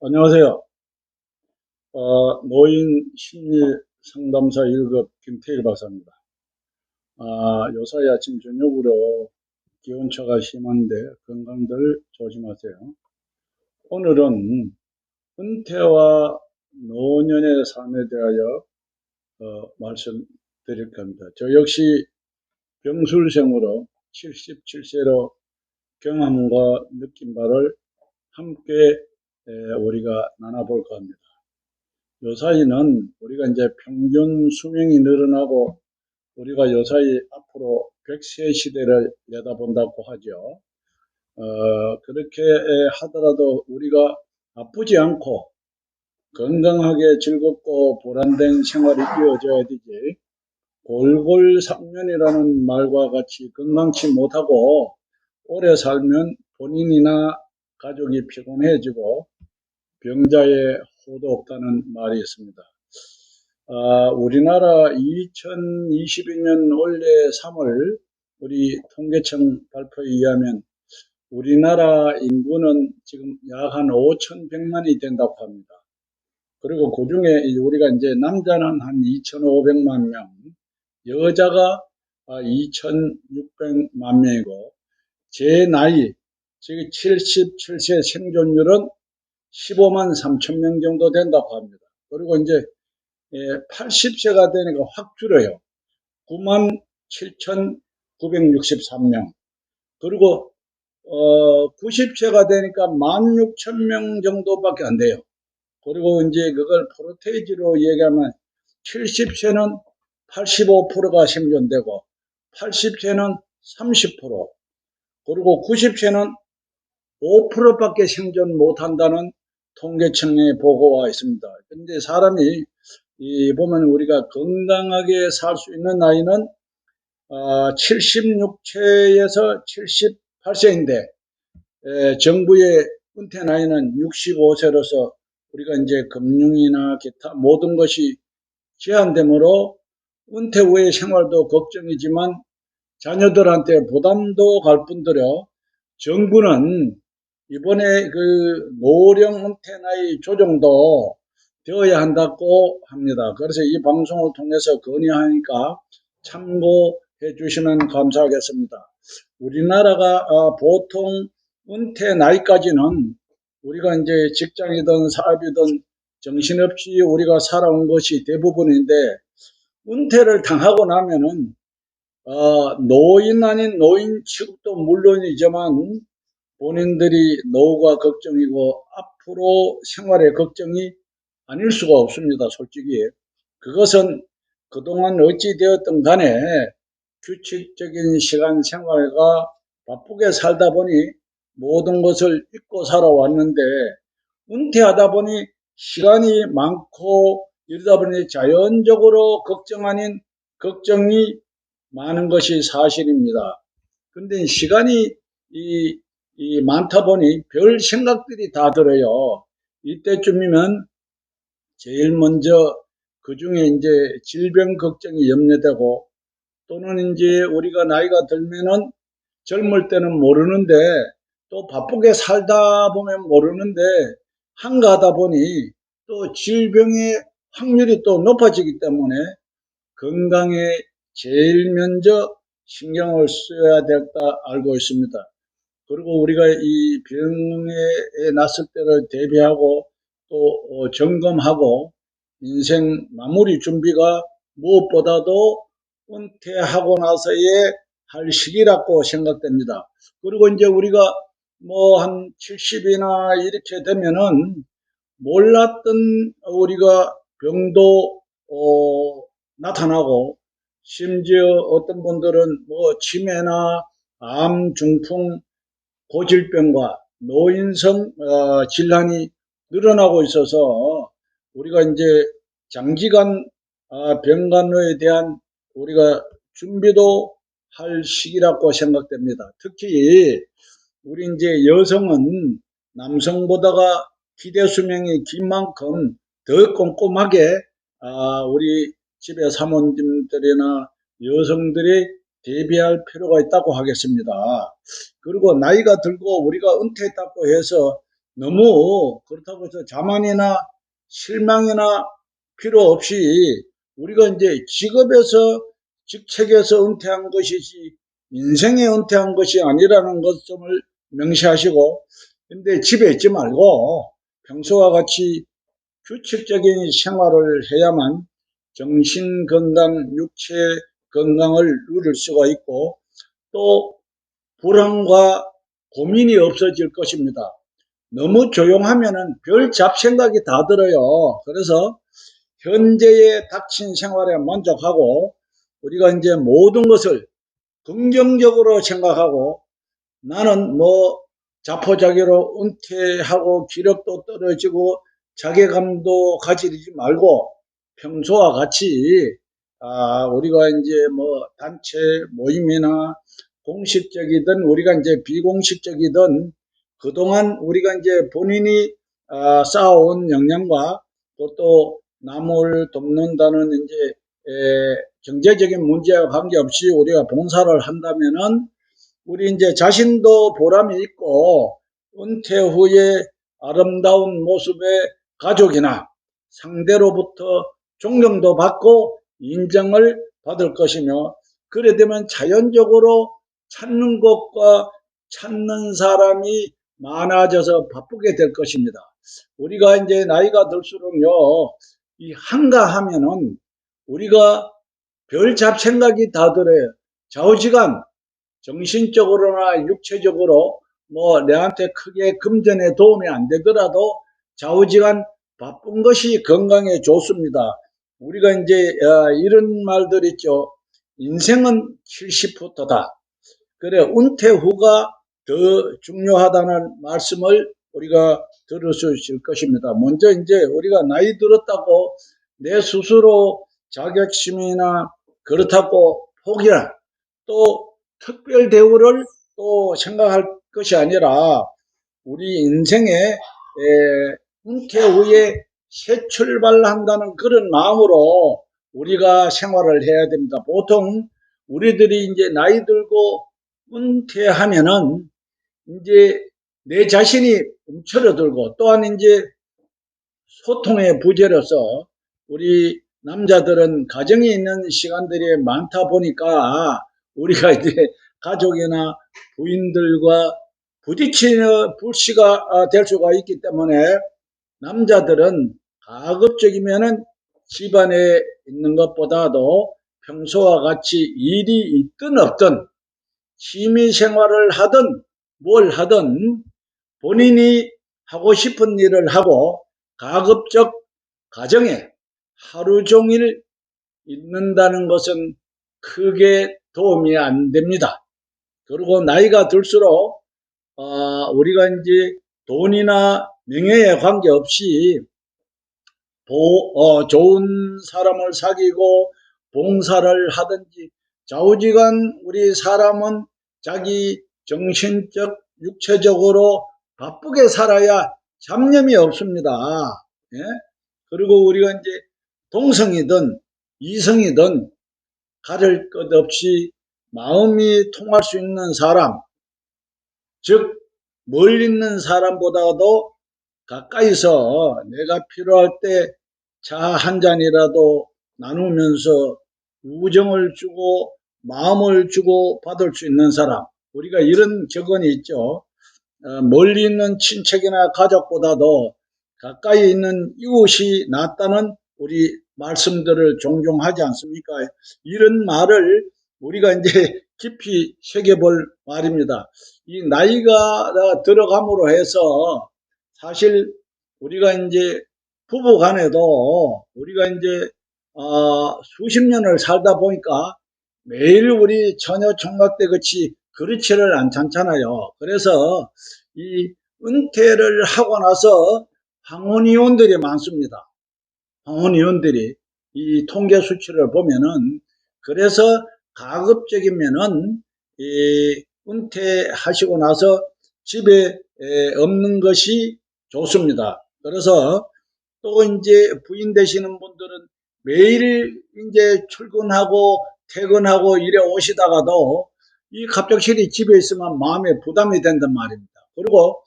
안녕하세요. 어, 노인 심리 상담사 1급 김태일 박사입니다. 아, 요사이 아침 저녁으로 기온차가 심한데 건강들 조심하세요. 오늘은 은퇴와 노년의 삶에 대하여 어, 말씀드릴 겁니다. 저 역시 병술생으로 77세로 경험과 느낀 바를 함께 에, 우리가 나눠볼까 합니다. 요 사이는 우리가 이제 평균 수명이 늘어나고 우리가 요 사이 앞으로 100세 시대를 내다본다고 하죠. 어, 그렇게 하더라도 우리가 아프지 않고 건강하게 즐겁고 보람된 생활이 이어져야 되지. 골골상년이라는 말과 같이 건강치 못하고 오래 살면 본인이나 가족이 피곤해지고 병자의 호도 없다는 말이 있습니다. 아, 우리나라 2022년 올해 3월 우리 통계청 발표에 의하면 우리나라 인구는 지금 약 한 5,100만이 된다고 합니다. 그리고 그 중에 우리가 이제 남자는 한 2,500만 명, 여자가 2,600만 명이고, 제 나이, 즉 77세 생존율은 15만 3천 명 정도 된다고 합니다. 그리고 이제 80세가 되니까 확 줄어요. 9만 7,963명. 그리고 어 90세가 되니까 16,000명 정도밖에 안 돼요. 그리고 이제 그걸 프로테이지로 얘기하면 70세는 85%가 생존되고 80세는 30% 그리고 90세는 5%밖에 생존 못한다는 통계청의 보고가 있습니다. 근데 사람이 이 보면 우리가 건강하게 살 수 있는 나이는 어, 76세에서 78세인데 에, 정부의 은퇴 나이는 65세로서 우리가 이제 금융이나 기타 모든 것이 제한되므로 은퇴 후의 생활도 걱정이지만 자녀들한테 부담도 갈 뿐더러 정부는 이번에 그 노령 은퇴 나이 조정도 되어야 한다고 합니다. 그래서 이 방송을 통해서 건의하니까 참고해 주시면 감사하겠습니다. 우리나라가 아, 보통 은퇴 나이까지는 우리가 이제 직장이든 사업이든 정신없이 우리가 살아온 것이 대부분인데 은퇴를 당하고 나면은 어, 노인 아닌 노인 취급도 물론이지만 본인들이 노후가 걱정이고 앞으로 생활의 걱정이 아닐 수가 없습니다. 솔직히 그것은 그동안 어찌 되었든 간에 규칙적인 시간 생활과 바쁘게 살다 보니 모든 것을 잊고 살아왔는데 은퇴하다 보니 시간이 많고 이러다 보니 자연적으로 걱정 아닌 걱정이 많은 것이 사실입니다. 근데 시간이 이, 이 많다 보니 별 생각들이 다 들어요. 이때쯤이면 제일 먼저 그 중에 이제 질병 걱정이 염려되고 또는 이제 우리가 나이가 들면은 젊을 때는 모르는데 또 바쁘게 살다 보면 모르는데 한가하다 보니 또 질병의 확률이 또 높아지기 때문에 건강에 제일 먼저 신경을 써야 될다 알고 있습니다. 그리고 우리가 이 병에 났을 때를 대비하고 또 어, 점검하고 인생 마무리 준비가 무엇보다도 은퇴하고 나서의 할 시기라고 생각됩니다. 그리고 이제 우리가 뭐 한 70이나 이렇게 되면은 몰랐던 우리가 병도 어, 나타나고 심지어 어떤 분들은 뭐 치매나 암, 중풍, 고질병과 노인성 어, 질환이 늘어나고 있어서 우리가 이제 장기간 아, 병간호에 대한 우리가 준비도 할 시기라고 생각됩니다. 특히 우리 이제 여성은 남성보다가 기대 수명이 긴 만큼 더 꼼꼼하게 아, 우리 집의 사모님들이나 여성들이 대비할 필요가 있다고 하겠습니다. 그리고 나이가 들고 우리가 은퇴했다고 해서 너무 그렇다고 해서 자만이나 실망이나 필요 없이 우리가 이제 직업에서 직책에서 은퇴한 것이지 인생에 은퇴한 것이 아니라는 것을 명시하시고 근데 집에 있지 말고 평소와 같이 규칙적인 생활을 해야만 정신 건강, 육체 건강을 누릴 수가 있고 또 불안과 고민이 없어질 것입니다. 너무 조용하면은 별 잡생각이 다 들어요. 그래서 현재의 닥친 생활에 만족하고 우리가 이제 모든 것을 긍정적으로 생각하고 나는 뭐 자포자기로 은퇴하고 기력도 떨어지고 자괴감도 가지지 말고 평소와 같이 아 우리가 이제 뭐 단체 모임이나 공식적이든 우리가 이제 비공식적이든 그동안 우리가 이제 본인이 아, 쌓아온 역량과 또, 또 남을 돕는다는 이제 에, 경제적인 문제와 관계없이 우리가 봉사를 한다면은 우리 이제 자신도 보람이 있고 은퇴 후에 아름다운 모습의 가족이나 상대로부터 존경도 받고 인정을 받을 것이며 그래 되면 자연적으로 찾는 것과 찾는 사람이 많아져서 바쁘게 될 것입니다. 우리가 이제 나이가 들수록요, 이 한가하면은 우리가 별 잡 생각이 다 들어요. 좌우지간 정신적으로나 육체적으로 뭐 내한테 크게 금전에 도움이 안 되더라도 좌우지간 바쁜 것이 건강에 좋습니다. 우리가 이제 어, 이런 말들 있죠. 인생은 70부터다. 그래 은퇴 후가 더 중요하다는 말씀을 우리가 들으실 것입니다. 먼저 이제 우리가 나이 들었다고 내 스스로 자격심이나 그렇다고 포기나 또 특별 대우를 또 생각할 것이 아니라 우리 인생에 에, 은퇴 후에 새 출발한다는 그런 마음으로 우리가 생활을 해야 됩니다. 보통 우리들이 이제 나이 들고 은퇴하면은 이제 내 자신이 움츠러들고 또한 이제 소통의 부재로서 우리 남자들은 가정에 있는 시간들이 많다 보니까 우리가 이제 가족이나 부인들과 부딪히는 불씨가 될 수가 있기 때문에 남자들은 가급적이면은 집안에 있는 것보다도 평소와 같이 일이 있든 없든 취미 생활을 하든 뭘 하든 본인이 하고 싶은 일을 하고 가급적 가정에 하루 종일 있는다는 것은 크게 도움이 안 됩니다. 그리고 나이가 들수록 어, 우리가 이제 돈이나 명예에 관계없이 보, 어, 좋은 사람을 사귀고 봉사를 하든지 좌우지간 우리 사람은 자기 정신적, 육체적으로 바쁘게 살아야 잡념이 없습니다. 예? 그리고 우리가 이제 동성이든 이성이든 가릴 것 없이 마음이 통할 수 있는 사람, 즉, 멀리 있는 사람보다도 가까이서 내가 필요할 때 차 한 잔이라도 나누면서 우정을 주고 마음을 주고 받을 수 있는 사람. 우리가 이런 격언이 있죠. 어, 멀리 있는 친척이나 가족보다도 가까이 있는 이웃이 낫다는 우리 말씀들을 종종 하지 않습니까? 이런 말을 우리가 이제 깊이 새겨볼 말입니다. 이 나이가 들어감으로 해서 사실 우리가 이제 부부 간에도 우리가 이제 어, 수십 년을 살다 보니까 매일 우리 처녀 총각 때 같이 그렇지를 않잖아요. 그래서 이 은퇴를 하고 나서 황혼이혼들이 많습니다. 황혼이혼들이 이 통계 수치를 보면은 그래서 가급적이면은 이 은퇴하시고 나서 집에 없는 것이 좋습니다. 그래서 또 이제 부인 되시는 분들은 매일 이제 출근하고 퇴근하고 일에 오시다가도 이 갑작스레 집에 있으면 마음에 부담이 된단 말입니다. 그리고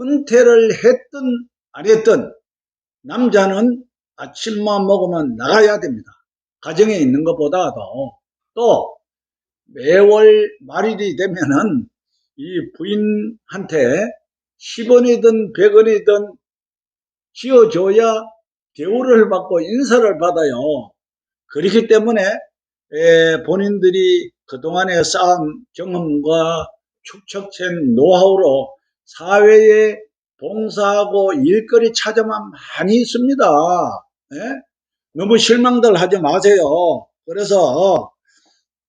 은퇴를 했든 안 했든 남자는 아침만 먹으면 나가야 됩니다. 가정에 있는 것보다도 또 매월 말일이 되면은 이 부인한테 10원이든 100원이든 지어줘야 대우를 받고 인사를 받아요. 그렇기 때문에 에, 본인들이 그동안에 쌓은 경험과 축적된 노하우로 사회에 봉사하고 일거리 찾아만 많이 있습니다. 예? 너무 실망들 하지 마세요. 그래서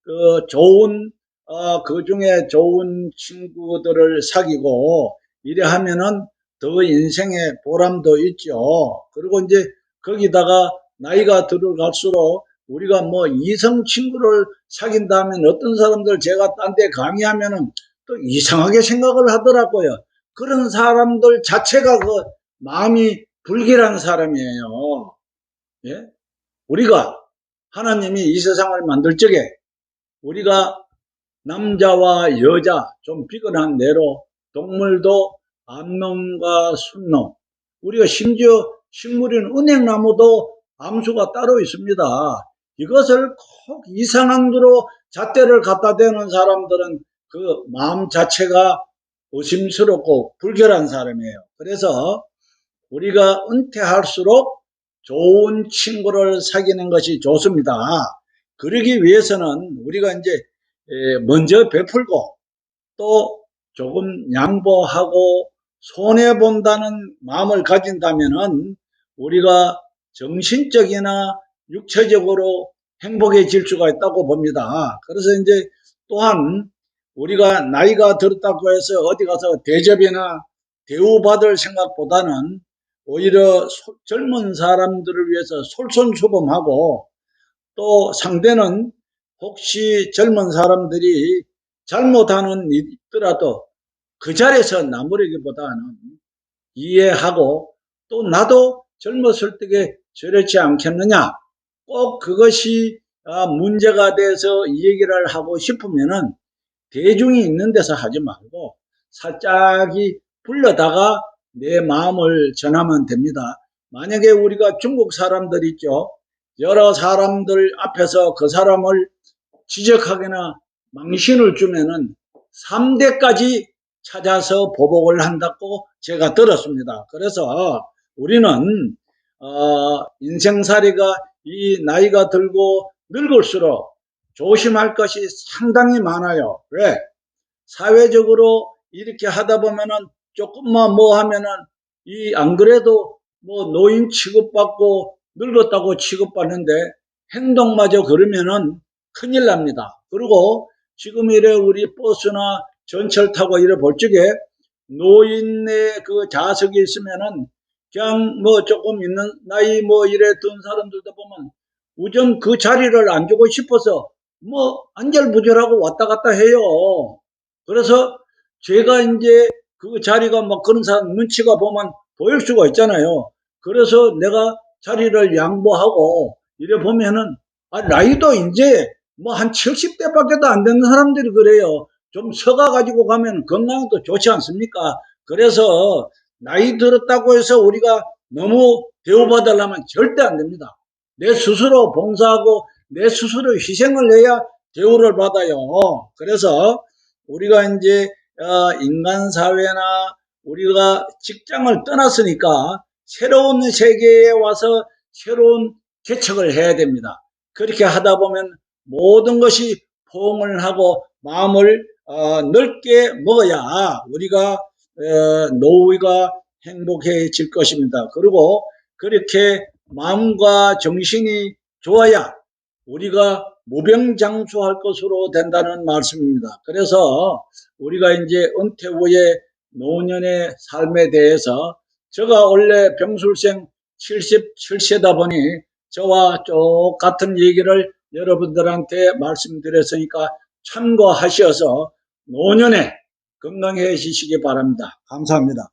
그 좋은 어, 그 중에 좋은 친구들을 사귀고 이래 하면은 더 인생에 보람도 있죠. 그리고 이제 거기다가 나이가 들어갈수록 우리가 뭐 이성 친구를 사귄다면 어떤 사람들 제가 딴 데 강의하면은 또 이상하게 생각을 하더라고요. 그런 사람들 자체가 그 마음이 불길한 사람이에요. 예? 우리가 하나님이 이 세상을 만들 적에 우리가 남자와 여자 좀 비근한 내로 동물도 암놈과 순놈 우리가 심지어 식물인 은행나무도 암수가 따로 있습니다. 이것을 꼭 이상한으로 잣대를 갖다 대는 사람들은 그 마음 자체가 의심스럽고 불결한 사람이에요. 그래서 우리가 은퇴할수록 좋은 친구를 사귀는 것이 좋습니다. 그러기 위해서는 우리가 이제 에, 먼저 베풀고 또 조금 양보하고 손해 본다는 마음을 가진다면은 우리가 정신적이나 육체적으로 행복해질 수가 있다고 봅니다. 그래서 이제 또한 우리가 나이가 들었다고 해서 어디 가서 대접이나 대우받을 생각보다는 오히려 소- 젊은 사람들을 위해서 솔선수범하고 또 상대는 혹시 젊은 사람들이 잘못하는 일 있더라도 그 자리에서 나무르기보다는 이해하고 또 나도 젊었을 때에 저렇지 않겠느냐 꼭 그것이 아, 문제가 돼서 이 얘기를 하고 싶으면은 대중이 있는 데서 하지 말고 살짝이 불러다가 내 마음을 전하면 됩니다. 만약에 우리가 중국 사람들 있죠. 여러 사람들 앞에서 그 사람을 지적하거나 망신을 주면은 3대까지 찾아서 보복을 한다고 제가 들었습니다. 그래서 우리는 어, 인생살이가 이 나이가 들고 늙을수록 조심할 것이 상당히 많아요. 왜? 사회적으로 이렇게 하다 보면은 조금만 뭐 하면은 이 안 그래도 뭐 노인 취급받고 늙었다고 취급받는데 행동마저 그러면은 큰일 납니다. 그리고 지금 이래 우리 버스나 전철 타고 이래 볼 적에 노인의 그 좌석이 있으면은 그냥 뭐 조금 있는 나이 뭐 이래 든 사람들도 보면 우선 그 자리를 안 주고 싶어서 뭐 안절부절하고 왔다 갔다 해요. 그래서 제가 이제 그 자리가 막 그런 사람 눈치가 보면 보일 수가 있잖아요. 그래서 내가 자리를 양보하고 이래 보면은 아, 나이도 이제 뭐 한 70대밖에도 안 되는 사람들이 그래요. 좀 서가 가지고 가면 건강도 좋지 않습니까? 그래서 나이 들었다고 해서 우리가 너무 대우받으려면 절대 안 됩니다. 내 스스로 봉사하고 내 스스로 희생을 해야 대우를 받아요. 그래서 우리가 이제 어, 인간 사회나 우리가 직장을 떠났으니까 새로운 세계에 와서 새로운 개척을 해야 됩니다. 그렇게 하다 보면 모든 것이 포옹을 하고 마음을 어, 넓게 먹어야 우리가 어, 노후가 행복해질 것입니다. 그리고 그렇게 마음과 정신이 좋아야 우리가 무병장수할 것으로 된다는 말씀입니다. 그래서 우리가 이제 은퇴 후에 노년의 삶에 대해서 제가 원래 병술생 77세다 보니 저와 똑같은 얘기를 여러분들한테 말씀드렸으니까 참고하셔서 노년에 건강해지시기 바랍니다. 감사합니다.